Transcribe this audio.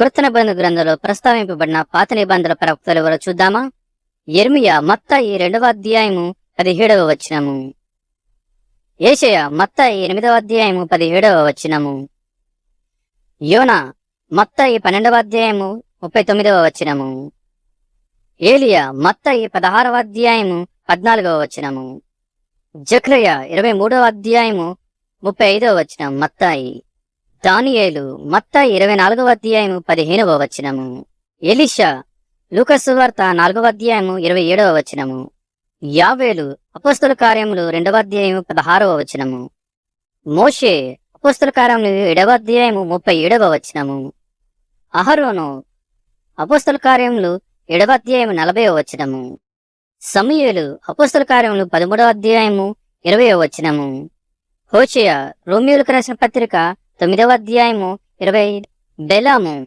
కృత నిబంధన గ్రంథంలో ప్రస్తావింపబడిన పాత నిబంధనల ప్రవక్తలు ఎవరో చూద్దామా? ఎర్మియా మత్తాయి రెండవ అధ్యాయము పదిహేడవ వచనము. ఏషయ మత్తాయి ఎనిమిదవ అధ్యాయము పదిహేడవ వచనము. యోనా మత్తాయి పన్నెండవ అధ్యాయము ముప్పై తొమ్మిదవ వచనము. ఏలియా మత్తయి పదహారవ అధ్యాయము పద్నాలుగవ వచనము. జక్రయ ఇరవై మూడవ అధ్యాయము ముప్పై ఐదవ వచనం మత్తాయి. దానియేలు మత్త ఇరవై నాలుగవ అధ్యాయము పదిహేనవ వచనము. ఎలిషా లూకసువార్త నాలుగవ అధ్యాయము ఇరవై ఏడవ వచనము. యావేలు అపోస్తుల కార్యములు రెండవ అధ్యాయము పదహారవ వచనము. మోషే అపోస్తుల కార్యములు ఏడవ అధ్యాయము ముప్పై ఏడవ వచనము. అహరోను అపోస్తుల కార్యములు ఏడవ అధ్యాయము నలభైవ వచనము. సమయలు అపోస్తుల కార్యములు పదమూడవ అధ్యాయము ఇరవయవ వచనము. హోషయ రోమియోలకు రాసిన పత్రిక తొమ్మిదవ అధ్యాయము ఇరవై బెలాము.